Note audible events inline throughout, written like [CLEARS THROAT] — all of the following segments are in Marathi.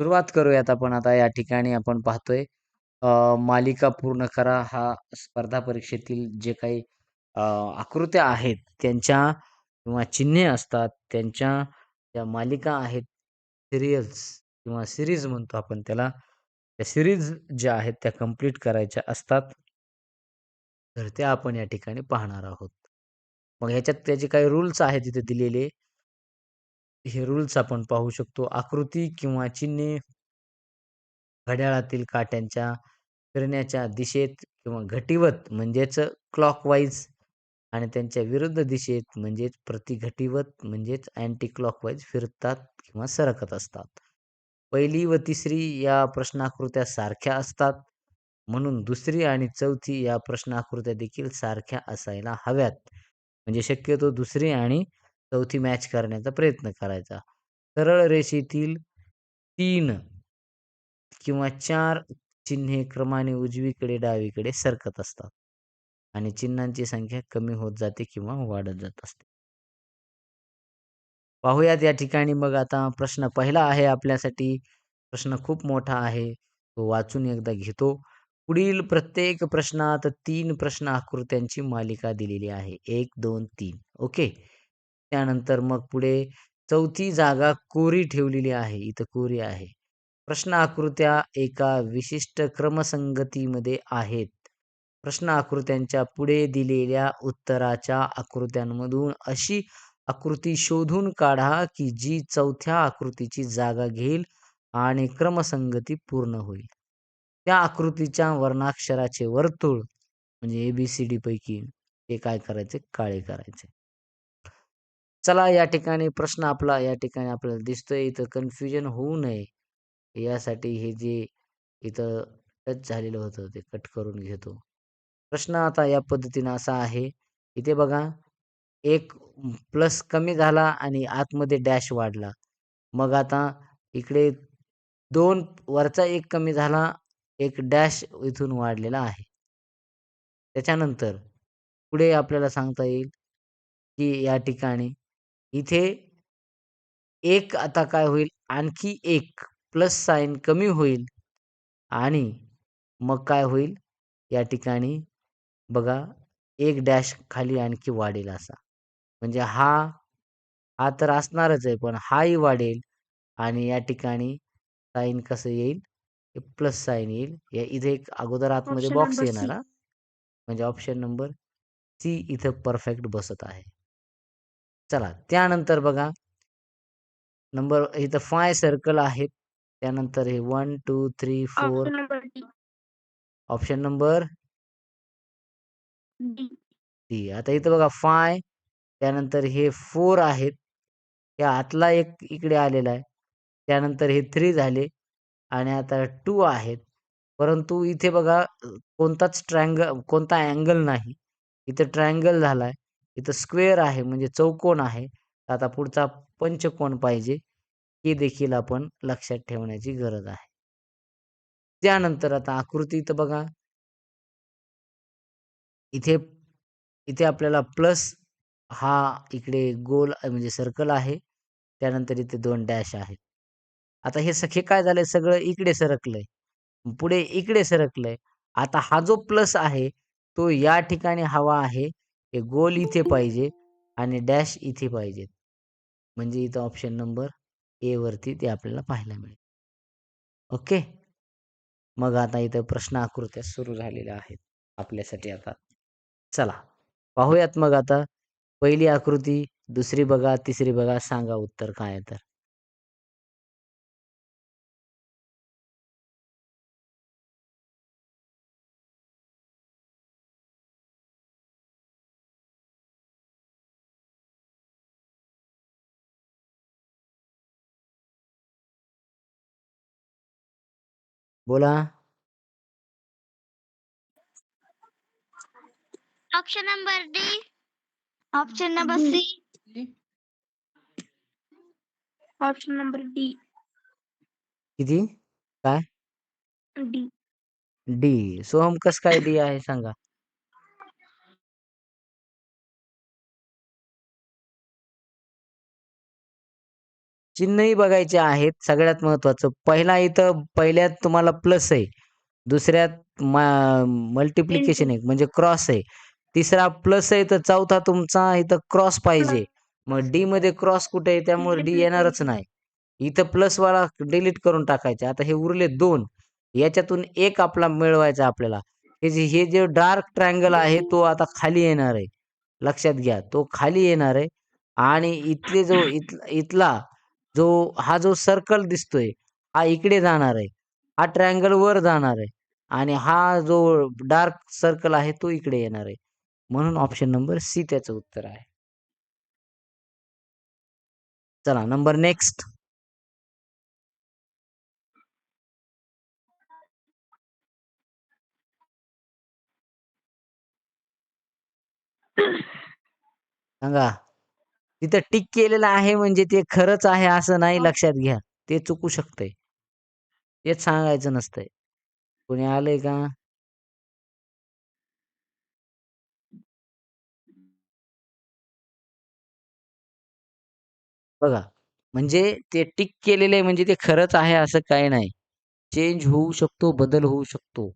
सुरुवात करूयात आपण आता या ठिकाणी आपण पाहतोय. मालिका पूर्ण करा हा स्पर्धा परीक्षेतील जे काही आकृत्या आहेत त्यांच्या किंवा चिन्हे असतात त्यांच्या ज्या मालिका आहेत सिरियल्स किंवा सिरीज म्हणतो आपण त्याला त्या सिरीज ज्या आहेत त्या कंप्लीट करायच्या असतात. तर त्या आपण या ठिकाणी पाहणार आहोत. मग ह्याच्यात त्याचे काही रूल्स आहेत तिथे दिलेले. हे रूल्स आपण पाहू शकतो. आकृती किंवा चिन्हे घड्याळातील काट्यांच्या फिरण्याच्या दिशेत किंवा घटिवत म्हणजेच क्लॉकवाईज आणि त्यांच्या विरुद्ध दिशेत म्हणजेच प्रतिघटिवत म्हणजेच अँटी क्लॉकवाईज फिरतात किंवा सरकत असतात. पहिली व तिसरी या प्रश्नाकृत्या सारख्या असतात. म्हणून दुसरी आणि चौथी या प्रश्नाकृत्या देखील सारख्या असायला हव्यात. म्हणजे शक्यतो दुसरी आणि चौथी मॅच करण्याचा प्रयत्न करायचा. सरळ रेषेतील तीन किंवा चार चिन्हे क्रमाने उजवीकडे डावीकडे सरकत असतात आणि चिन्हांची संख्या कमी होत जाते किंवा वाढत जात असते. पाहूयात या ठिकाणी मग आता प्रश्न पहिला आहे आपल्यासाठी. प्रश्न खूप मोठा आहे. तो वाचून एकदा घेतो. पुढील प्रत्येक प्रश्नात तीन प्रश्न आकृत्यांची मालिका दिलेली आहे. एक दोन तीन. ओके? त्यानंतर मग पुढे चौथी जागा कोरी ठेवलेली आहे इथं कोरी आहे. प्रश्न आकृत्या एका विशिष्ट क्रमसंगतीमध्ये आहेत. प्रश्न आकृत्यांच्या पुढे दिलेल्या उत्तराच्या आकृत्यांमधून अशी आकृती शोधून काढा की जी चौथ्या आकृतीची जागा घेईल आणि क्रमसंगती पूर्ण होईल. त्या आकृतीच्या वर्णाक्षराचे वर्तुळ म्हणजे ए बी सी डी पैकी ते काय करायचे? काळे करायचे. चला या ठिकाणी प्रश्न आपला या ठिकाणी आपल्याला दिसतोय. इथं कन्फ्युजन होऊ नये. यासाठी हे जे इथं टच झालेलं होतं ते कट करून घेतो. प्रश्न आता या पद्धतीनं असा आहे इथे बघा एक प्लस कमी झाला आणि आतमध्ये डॅश वाढला. मग आता इकडे दोन वरचा एक कमी झाला एक डॅश इथून वाढलेला आहे. त्याच्यानंतर पुढे आपल्याला सांगता येईल की या ठिकाणी इथे एक आता काय होईल? आणखी एक प्लस साईन कमी होईल आणि मग काय होईल? या ठिकाणी बघा एक डॅश खाली आणखी वाढेल असा. म्हणजे हा हा तर असणारच आहे पण हाही वाढेल आणि या ठिकाणी साईन कसं येईल? प्लस साईन येईल. या इथे एक अगोदर आतमध्ये बॉक्स येणार म्हणजे ऑप्शन नंबर सी इथं परफेक्ट बसत आहे. चला त्यानंतर बघा. नंबर इथं फाय सर्कल आहेत. त्यानंतर हे one two three four. Option number. D आता इथं बघा फाय त्यानंतर हे फोर आहेत. या आतला एक इकडे आलेला आहे. त्यानंतर हे थ्री झाले. आणि आता टू आहेत. परंतु इथे बघा कोणताच ट्रायंगल कोणता अँगल नाही. इथं ट्रायंगल झालाय. इथं स्क्वेअर आहे म्हणजे चौकोन आहे. आता पुढचा पंचकोन पाहिजे हे देखील आपण लक्षात ठेवण्याची गरज आहे. त्यानंतर आता आकृती इथं बघा. इथे इथे आपल्याला प्लस हा इकडे गोल म्हणजे सर्कल आहे. त्यानंतर इथे दोन डॅश आहेत. आता हे सखे काय झालंय? सगळं इकडे सरकलंय. पुढे इकडे सरकलंय. आता हा जो प्लस आहे तो या ठिकाणी हवा आहे. हे गोल इथे पाहिजे आणि डॅश इथे पाहिजेत म्हणजे इथं ऑप्शन नंबर ए वरती ते आपल्याला पाहायला मिळेल. ओके? मग आता इथं प्रश्न आकृत्या सुरू झालेल्या आहेत आपल्यासाठी आता. चला पाहूयात मग आता. पहिली आकृती दुसरी बघा तिसरी बघा सांगा उत्तर काय तर. बोला। Option number D option number C option number D D D so हम कस का दिया है संगा. चिन्हही बघायचे आहेत सगळ्यात महत्त्वाचं. पहिला इथं पहिल्यात तुम्हाला प्लस आहे. दुसऱ्यात मल्टिप्लिकेशन आहे म्हणजे क्रॉस आहे. तिसरा प्लस आहे तर चौथा तुमचा इथं क्रॉस पाहिजे. मग डी मध्ये क्रॉस कुठे आहे त्यामुळे डी येणारच नाही. इथं प्लसवाला डिलीट करून टाकायचे. आता हे उरले दोन याच्यातून एक आपला मिळवायचा आपल्याला. हे जे हे जे डार्क ट्रायंगल आहे तो आता खाली येणार आहे. लक्षात घ्या. तो खाली येणार आहे आणि इथले जो इथला जो हा जो सर्कल दिसतोय हा इकडे जाणार आहे. हा ट्रायंगल वर जाणार आहे आणि हा जो डार्क सर्कल आहे तो इकडे येणार आहे. म्हणून ऑप्शन नंबर सी त्याचं उत्तर आहे. चला नंबर नेक्स्ट. सांगा. तिथं टिक केलेलं आहे म्हणजे ते खरंच आहे असं नाही लक्षात घ्या. ते चुकू शकतंय. तेच सांगायचं नसतंय. कोणी आलंय का? बघा, म्हणजे ते टिक केलेलं आहे म्हणजे ते खरंच आहे असं काही नाही. चेंज होऊ शकतो, बदल होऊ शकतो.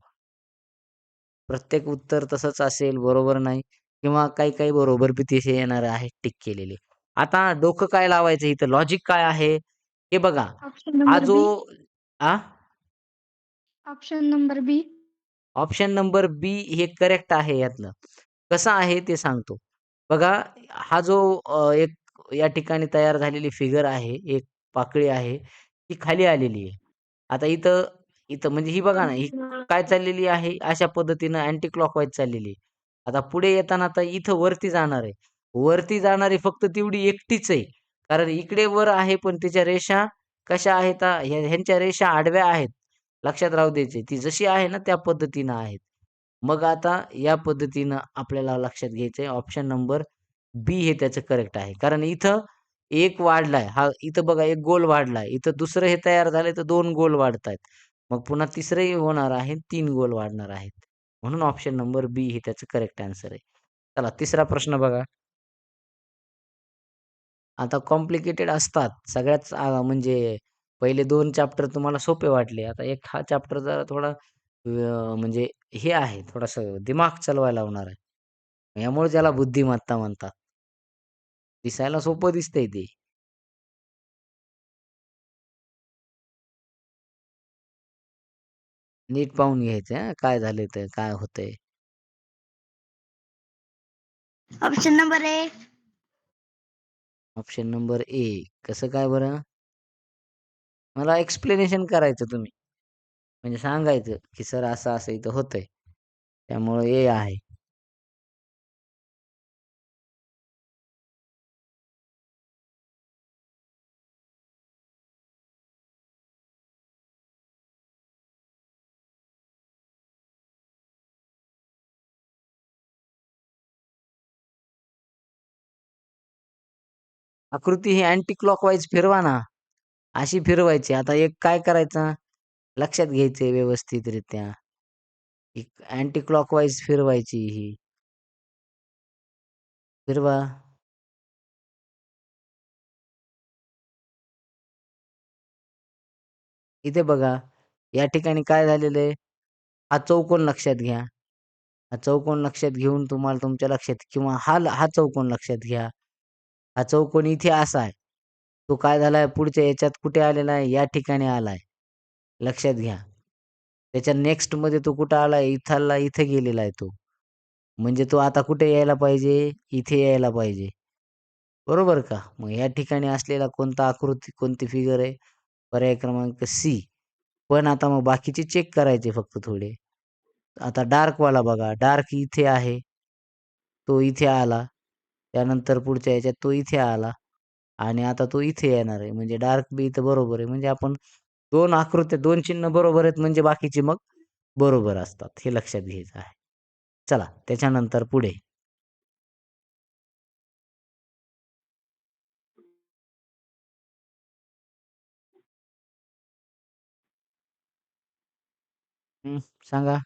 प्रत्येक उत्तर तसंच असेल, बरोबर नाही किंवा काही-काही बरोबर बी तिथे येणार आहे टिक केलेले. आता डोकं काय लावायचं इथं लॉजिक काय आहे? हे बघा. ऑप्शन हा नंबर जो बी. आ? Option number B. Option number B हे करेक्ट आहे यातलं. कसं आहे ते सांगतो. बघा हा जो अ, एक या ठिकाणी तयार झालेली फिगर आहे, एक पाकळी आहे, ती खाली आलेली आहे. आता इथं इथं म्हणजे ही बघा ना, ही काय चाललेली आहे, अशा पद्धतीनं अँटी क्लॉकवाईज चाललेली आहे. आता पुढे येताना आता इथं वरती जाणार आहे. वरती जाणारी फक्त तेवढी एकटीच आहे. कारण इकडे वर आहे, पण तिच्या रेषा कशा आहेत ह्यांच्या रेषा आडव्या आहेत. लक्षात राहू द्यायचे. ती जशी आहे ना त्या पद्धतीनं आहेत. मग आता या पद्धतीनं आपल्याला लक्षात घ्यायचंय ऑप्शन नंबर बी हे त्याचं करेक्ट आहे. कारण इथं एक वाढलाय. हा इथं बघा एक गोल वाढलाय. इथं दुसरं हे तयार झालंय तर दोन गोल वाढतायत. मग पुन्हा तिसरंही होणार आहे, तीन गोल वाढणार आहेत. म्हणून ऑप्शन नंबर बी हे त्याचं करेक्ट आन्सर आहे. चला तिसरा प्रश्न बघा. आता कॉम्प्लिकेटेड असतात. सगळ्याच म्हणजे पहिले दोन चॅप्टर तुम्हाला सोपे वाटले. आता एक हा चॅप्टर जरा थोडा अ, म्हणजे हे आहे थोडंसं दिमाग चालवायला लावणार आहे. यामुळे त्याला बुद्धिमत्ता म्हणतात. दिसायला सोपं दिसतंय ते. नीट पाहून घ्यायचं हां, काय झालंय तर काय होतंय. Option number A. Option number A. कसं काय बरं? मला एक्सप्लेनेशन करायचं तुम्ही. म्हणजे सांगायचं, की सर असं-असं इथं होतंय. त्यामुळे ए आहे. आकृती ही अँटी क्लॉकवाईज फिरवा ना. अशी फिरवायची. आता एक काय करायचं, लक्षात घ्यायचे व्यवस्थितरित्या. एक अँटी क्लॉकवाईज फिरवायची ही. फिरवा. इथे बघा, या ठिकाणी काय झालेलं आहे, हा चौकोन लक्षात घ्या. हा चौकोन लक्षात घेऊन तुम्हाला तुमच्या लक्षात किंवा हा हा चौकोन लक्षात घ्या. हा चौकोन इथे असा आहे. तो काय झालाय पुढच्या याच्यात कुठे आलेला आहे, या ठिकाणी आलाय. लक्षात घ्या. त्याच्या नेक्स्टमध्ये तो कुठं आलाय, इथला इथे गेलेला आहे तो. म्हणजे तो आता कुठे यायला पाहिजे, इथे यायला पाहिजे. बरोबर का? मग या ठिकाणी असलेला कोणता आकृती, कोणती फिगर आहे? पर्याय क्रमांक सी. पण आता मग बाकीचे चेक करायचे फक्त थोडे. आता डार्कवाला बघा, डार्क इथे आहे. तो इथे आला. त्यानंतर पुढच्या याच्यात तो इथे आला आणि आता तो इथे येणार आहे. म्हणजे डार्क बी इथं बरोबर आहे. म्हणजे आपण दोन आकृत्या दोन चिन्ह बरोबर आहेत म्हणजे बाकीचे मग बरोबर असतात. हे लक्षात घ्यायचं आहे. चला त्याच्यानंतर पुढे. सांगा.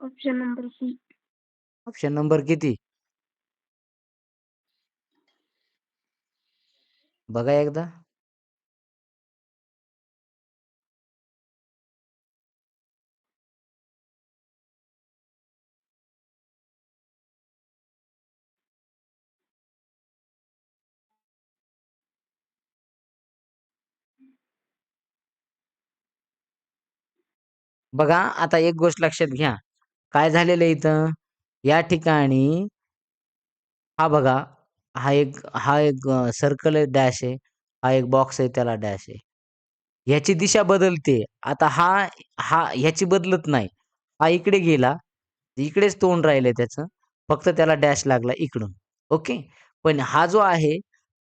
Option number C option number किती? बघा एकदा. बघा आता एक गोष्ट लक्षात घ्या. काय झालेलं आहे इथं? या ठिकाणी हा बघा हा एक हा एक सर्कल आहे डॅश आहे. हा एक बॉक्स आहे त्याला डॅश आहे. ह्याची दिशा बदलते. आता हा हा ह्याची बदलत नाही. हा इकडे गेला. इकडेच तोंड राहिलंय त्याचं. फक्त त्याला डॅश लागला इकडून. ओके पण हा जो आहे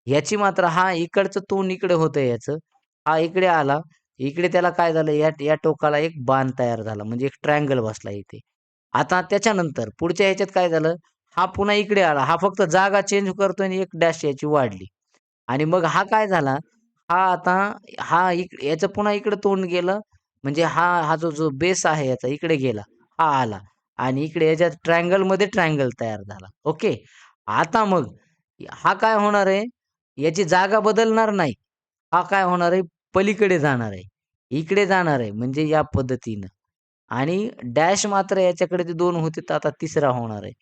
याची मात्र हा इकडचं तोंड इकडे होतं याचं. हा इकडे आला. इकडे त्याला काय झालं? या या टोकाला एक बाण तयार झाला. म्हणजे एक ट्रायंगल बसला इथे. आता त्याच्यानंतर पुढच्या ह्याच्यात काय झालं? हा पुन्हा इकडे आला. हा फक्त जागा चेंज करतोय आणि एक डॅश याची वाढली. आणि मग हा काय झाला? हा आता हा इक याचं पुन्हा इकडे तोंड गेलं. म्हणजे हा हा जो जो बेस आहे याचा इकडे गेला. हा आला. आणि इकडे याच्यात ट्रायंगलमध्ये ट्रायंगल तयार झाला. ओके आता मग हा काय होणार आहे? याची जागा बदलणार नाही. हा काय होणार आहे? पलीकडे जाणार आहे. इकडे जाणार आहे. म्हणजे या पद्धतीनं. आणि डॅश मात्र याच्याकडे ते दोन होते तर आता तिसरा होणार आहे.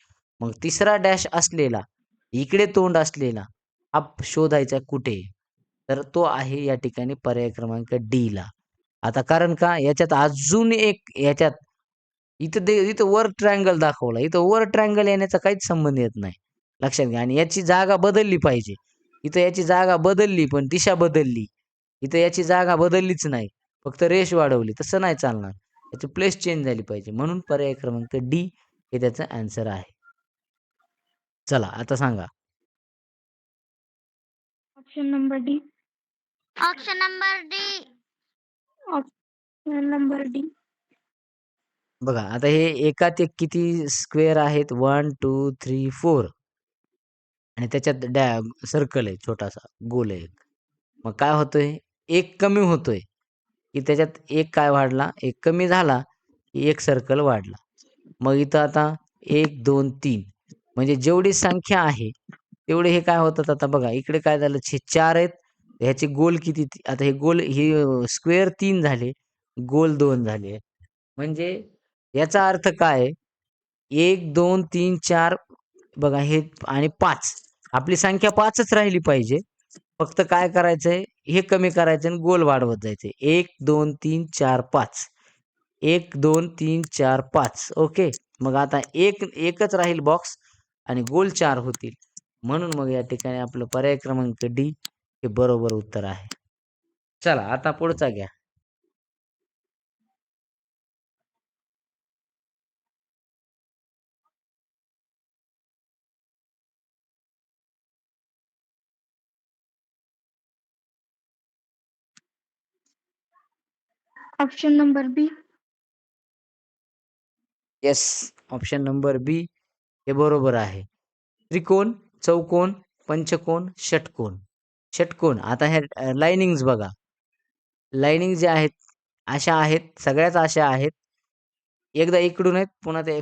मग तिसरा डॅश असलेला इकडे तोंड असलेला हा शोधायचा कुठे? तर तो आहे या ठिकाणी पर्याय क्रमांक डी ला. आता कारण का याच्यात अजून एक याच्यात इथं दे इथं वर ट्रायंगल दाखवला. इथं वर ट्रायंगल येण्याचा काहीच संबंध येत नाही. लक्षात घ्या. आणि याची जागा बदलली पाहिजे. इथं याची जागा बदलली पण दिशा बदलली. इथं याची जागा बदललीच नाही. फक्त रेष वाढवली. तसं नाही चालणार. याची प्लेस चेंज झाली पाहिजे. म्हणून पर्याय क्रमांक डी हे त्याचं आन्सर आहे. चला आता सांगा. Option number D option number D option number D बघा आता हे एकात एक किती स्क्वेअर आहेत? वन टू थ्री फोर आणि त्याच्यात डॅ सर्कल आहे छोटासा. गोल आहे मग काय होतोय? एक कमी होतोय. की त्याच्यात एक काय वाढला? एक कमी झाला की एक सर्कल वाढला. मग इथं आता एक दोन तीन. म्हणजे जेवढी संख्या आहे तेवढे हे काय होतात आता बघा. इकडे काय झालं? छे चार आहेत. ह्याचे गोल किती? आता हे गोल हे स्क्वेअर तीन झाले. गोल दोन झाले. म्हणजे याचा अर्थ काय? एक दोन तीन चार बघा हे आणि पाच. आपली संख्या पाचच राहिली पाहिजे. फक्त काय करायचंय? हे कमी करायचं आणि गोल वाढवत जायचे. एक दोन तीन चार पाच. एक दोन तीन चार पाच. ओके? मग आता एक एकच राहील बॉक्स आणि गोल चार होतील. म्हणून मग या ठिकाणी आपलं पर्याय क्रमांक डी हे बरोबर उत्तर आहे. चला आता पुढचा घ्या. Option number B yes option number B हे बरोबर आहे. त्रिकोण चौकोन पंचकोन षटकोन षटकोन आता हे लाईनिंग्स बघा. लाईनिंग जे आहेत अशा आहेत सगळ्याच अशा आहेत. एकदा इकडून आहेत पुन्हा ते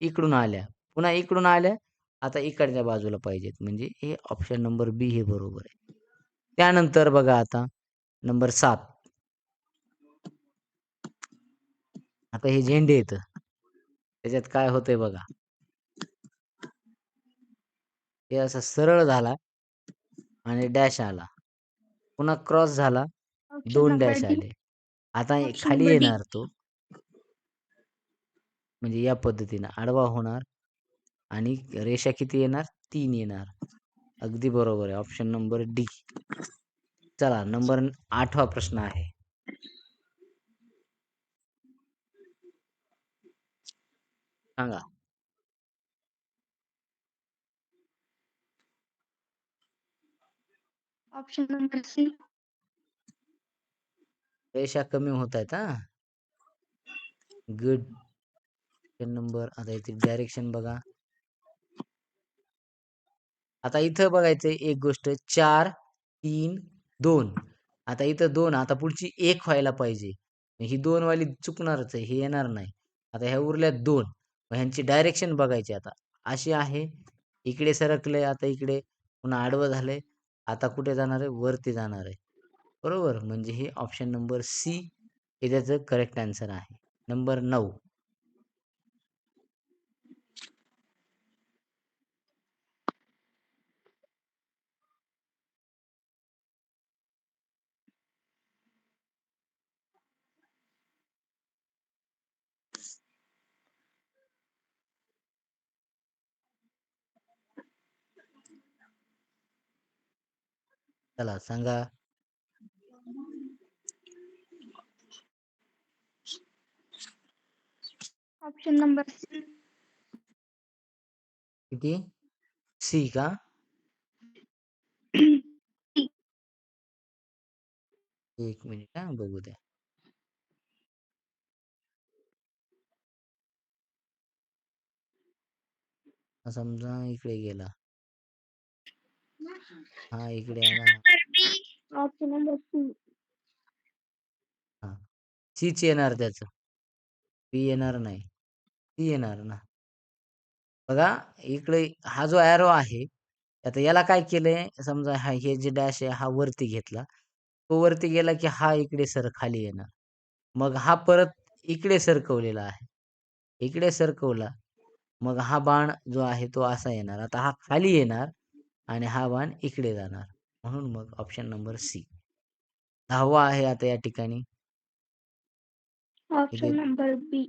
इकडून आल्या. पुन्हा इकडून आल्या आता इकडच्या बाजूला पाहिजेत. म्हणजे हे ऑप्शन नंबर बी हे बरोबर आहे. त्यानंतर बघा आता नंबर सात. आता हे झेंडे येत त्याच्यात काय होतंय बघा. हे असं सरळ झाला आणि डॅश आला. पुन्हा क्रॉस झाला. दोन डॅश आले. आता खाली. येणार तो. म्हणजे या पद्धतीनं आडवा होणार आणि रेषा किती येणार? तीन येणार. अगदी बरोबर आहे. Option number D. चला नंबर आठवा प्रश्न आहे. सांगा. ऑप्शन नंबर सी रेषा कमी होत आहेत हा. गुड नंबर आता इथे डायरेक्शन बघा. आता इथं बघायचंय एक गोष्ट चार तीन दोन. आता इथं दोन आता पुढची एक व्हायला पाहिजे. ही दोन वाली चुकणारच आहे हे येणार नाही. आता ह्या उरल्यात दोन. ह्यांची डायरेक्शन बघायची आता. अशी आहे इकडे सरकले आता इकडे पुन्हा आडवं झालंय आता कुठे जाणार आहे? वरती जाणार आहे. बरोबर? म्हणजे हे ऑप्शन नंबर सी हे त्याचं करेक्ट आन्सर आहे. नंबर नऊ. चला सांगा. ऑप्शन नंबर किती? सी का? [CLEARS THROAT] एक मिनिट हा बघू द्या. समजा इकडे गेला. हा इकडे ऑप्शन नंबर सी. सीच येणार त्याच. बी येणार नाही. सी येणार ना. बघा इकडे हा जो ॲरो आहे आता याला काय केलंय? समजा हा हे जे डॅश आहे हा वरती घेतला. तो वरती गेला की हा इकडे सर खाली येणार. मग हा परत इकडे सरकवलेला आहे. इकडे सरकवला. मग हा बाण जो आहे तो असा येणार. आता हा खाली येणार. आणि हा बाण इकडे जाणार. म्हणून मग ऑप्शन नंबर सी दहावा आहे आता या ठिकाणी. Option number B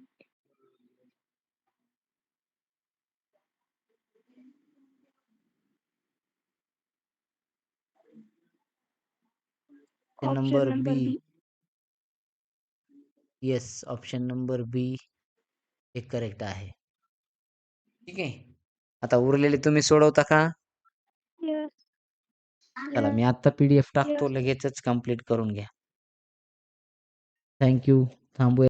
number B yes option number B हे करेक्ट आहे. ठीक आहे. आता उरलेले तुम्ही सोडवता का? चला मी आता पीडीएफ टाकतो लगेचच कंप्लीट करून घ्या. थँक्यू थांबूया.